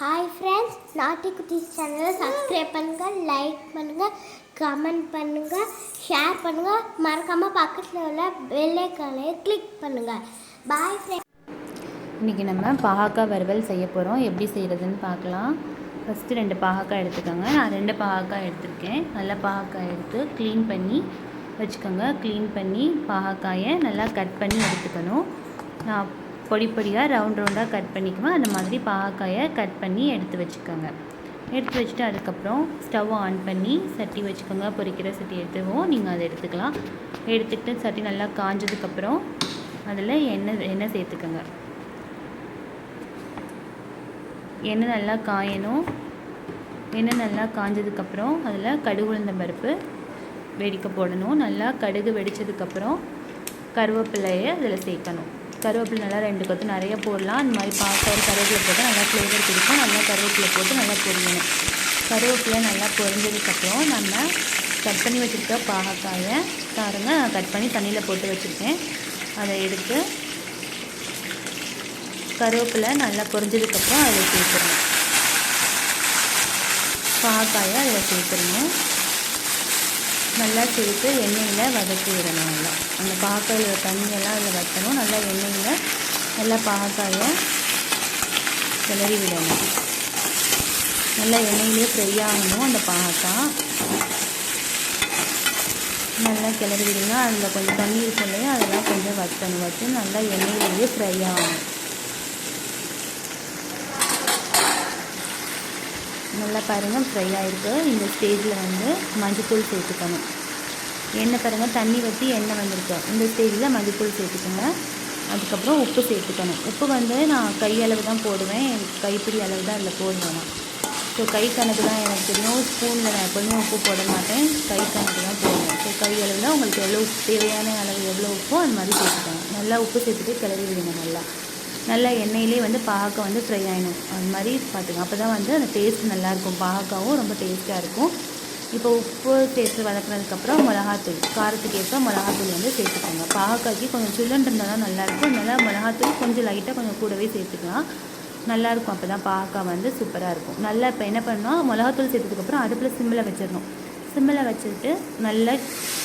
Hi friends நாட்டி குட்டீஸ் சேனலை சப்ஸ்கிரைப் பண்ணுங்கள் லைக் பண்ணுங்கள் கமெண்ட் பண்ணுங்கள் ஷேர் பண்ணுங்கள் மறக்காமல் பக்கத்தில் உள்ள வெள்ளைக்கலையை கிளிக் பண்ணுங்கள் பாய் ஃப்ரெண்ட் இன்றைக்கி நம்ம பாகக்காய் வறுவல் செய்ய போகிறோம் எப்படி செய்கிறதுன்னு பார்க்கலாம். ஃபஸ்ட்டு ரெண்டு பாகக்காய் எடுத்துக்கோங்க. நான் ரெண்டு பாகக்காய் எடுத்திருக்கேன். நல்லா பாகக்காய் எடுத்து க்ளீன் பண்ணி வச்சுக்கோங்க. க்ளீன் பண்ணி பாகக்காயை நல்லா கட் பண்ணி எடுத்துக்கணும். நான் பொடி பொடியாக ரவுண்ட் ரவுண்டாக கட் பண்ணிக்குவேன். அந்த மாதிரி பாவக்காயை கட் பண்ணி எடுத்து வச்சுக்கோங்க. எடுத்து வச்சுட்டு அதுக்கப்புறம் ஸ்டவ் ஆன் பண்ணி சட்டி வச்சுக்கோங்க. பொரிக்கிற சட்டி எடுத்துவோம் நீங்கள் அதை எடுத்துக்கலாம். எடுத்துக்கிட்டு சட்டி நல்லா காஞ்சதுக்கப்புறம் அதில் எண்ணெய் எண்ணெய் சேர்த்துக்கோங்க. எண்ணெய் நல்லா காயணும். எண்ணெய் நல்லா காஞ்சதுக்கப்புறம் அதில் கடுகு உளுந்த பருப்பு வெடிக்க போடணும். நல்லா கடுகு வெடித்ததுக்கப்புறம் கருவேப்பிலையை அதில் சேர்க்கணும். கருவேப்பிலை நல்லா ரெண்டு கொத்து நிறைய போடலாம். அந்த மாதிரி பார்க்க கருவேப்பிலை போட்டால் நல்லா ஃப்ளேவர் கொடுக்கும். நல்லா கருவேப்பிலை போட்டு நல்லா பொரியணும். கருவேப்பிலை நல்லா பொரிஞ்சதுக்கப்புறம் நம்ம கட் பண்ணி வச்சுருக்க பாகக்காயை பாருங்க. நான் கட் பண்ணி தண்ணியில் போட்டு வச்சுருக்கேன். அதை எடுத்து கருவேப்பிலை நல்லா பொரிஞ்சதுக்கப்புறம் அதில் சேர்த்துடணும். பாகக்காயை அதில் சேர்த்துடணும். நல்லா சேர்த்து எண்ணெயில் வதக்கி விடணும் நல்லா. அந்த பாக்காயில் தண்ணியெல்லாம் அதில் வற்றணும் நல்லா எண்ணெயில் நல்லா பாக்காயை கிளறி விடணும். நல்லா எண்ணெயிலே ஃப்ரை ஆகணும் அந்த பாக்கா நல்லா கிளறி விடுங்க. அதில் கொஞ்சம் தண்ணி இருக்கும் இல்லையா? அதெல்லாம் கொஞ்சம் வற்றணும் வச்சு நல்லா எண்ணெயிலேயே ஃப்ரை ஆகணும். நல்லா பாருங்கள் ஃப்ரை ஆகிருக்கு இந்த ஸ்டேஜில் வந்து மஞ்சத்தூள் சேர்த்துக்கணும். எண்ணெய் பாருங்கள் தண்ணி வற்றி எண்ணெய் வந்திருக்கு. இந்த ஸ்டேஜில் மஞ்சத்தூள் சேர்த்துக்கோங்க. அதுக்கப்புறம் உப்பு சேர்த்துக்கணும். உப்பு வந்து நான் கை அளவு தான் போடுவேன். எனக்கு கைப்பிடி அளவு தான் அதில் போடுவேன் நான் ஸோ கை கணக்கு தான் எனக்கு தெரியும். ஸ்பூனில் நான் எப்போதுமே உப்பு போட மாட்டேன். கை கணக்கு தான் போடுவேன். ஸோ கை அளவில் உங்களுக்கு எவ்வளோ தேவையான அளவு எவ்வளோ உப்போ அந்த மாதிரி சேர்த்துக்கணும் நல்லா உப்பு சேர்த்துட்டு கிளறி விடுங்க நல்லா. நல்லா எண்ணெயிலே வந்து பாகக்காய் வந்து ஃப்ரை ஆகிடும் அந்த மாதிரி பார்த்துங்க அப்போ தான் வந்து அந்த டேஸ்ட் நல்லாயிருக்கும். பாகக்காவும் ரொம்ப டேஸ்ட்டாக இருக்கும். இப்போ உப்பு சேர்த்து வதக்குனதுக்கப்புறம் மிளகாத்தூள் காரத்துக்கு ஏற்ப மிளகாத்தூள் வந்து சேர்த்துக்கோங்க. பாகக்காய்க்கு கொஞ்சம் சில்லுன்னு இருந்தால் தான் நல்லாயிருக்கும். அதனால் மிளகாத்தூள் கொஞ்சம் லைட்டாக கொஞ்சம் கூடவே சேர்த்துக்கலாம். நல்லாயிருக்கும். அப்போ தான் பாகக்காய் வந்து சூப்பராக இருக்கும். நல்லா இப்போ என்ன பண்ணணும் மிளகாத்தூள் சேர்த்ததுக்கப்புறம் அடுப்பில் சிம்மில் வச்சிடணும். சிம்மில் வச்சுட்டு நல்லா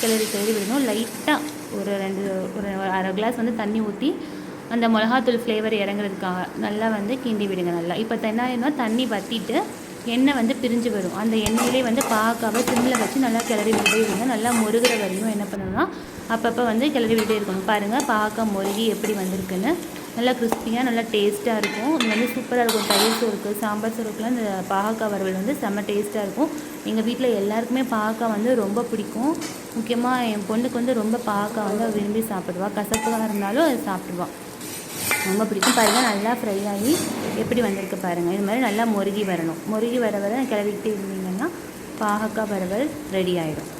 கிளறி கிளறி விடணும். லைட்டாக ஒரு ரெண்டு ஒரு அரை கிளாஸ் வந்து தண்ணி ஊற்றி அந்த மிளகாத்தூள் ஃப்ளேவர் இறங்குறதுக்காக நல்லா வந்து கிண்டி விடுங்க நல்லா. இப்போ தென்னாயினா தண்ணி வற்றிட்டு எண்ணெய் வந்து பிரிஞ்சு வரும். அந்த எண்ணெயிலே வந்து பாக்காவை சிம்மில் வச்சு நல்லா கிளறி விட்டே இருங்க. நல்லா முருகிற வரையும் என்ன பண்ணணும்னா அப்பப்போ வந்து கிளறி விட்டே இருக்கணும். பாருங்கள் பாக்கா முருகி எப்படி வந்திருக்குன்னு. நல்லா கிறிஸ்பியாக நல்லா டேஸ்ட்டாக இருக்கும். இது வந்து சூப்பராக இருக்கும். தயிர் சோறுக்கு சாம்பார் சோறுக்குலாம் இந்த பாகக்காய் வறுவல் வந்து செம்ம டேஸ்ட்டாக இருக்கும். எங்கள் வீட்டில் எல்லாருக்குமே பாகக்கா வந்து ரொம்ப பிடிக்கும். முக்கியமாக என் பொண்ணுக்கு வந்து ரொம்ப பாகக்காய் வந்து விரும்பி சாப்பிடுவாள் கசப்பாக இருந்தாலும் அது சாப்பிடுவாள் ரொம்ப பிடிக்கும். பாருங்கள் நல்லா ஃப்ரை ஆகி எப்படி வந்திருக்கு பாருங்கள் இது மாதிரி நல்லா முருகி வரணும். முருகி வர வர கிளறிக்கிட்டே இருந்தீங்கன்னா பாகக்காய் வறுவல் ரெடி ஆகிடும்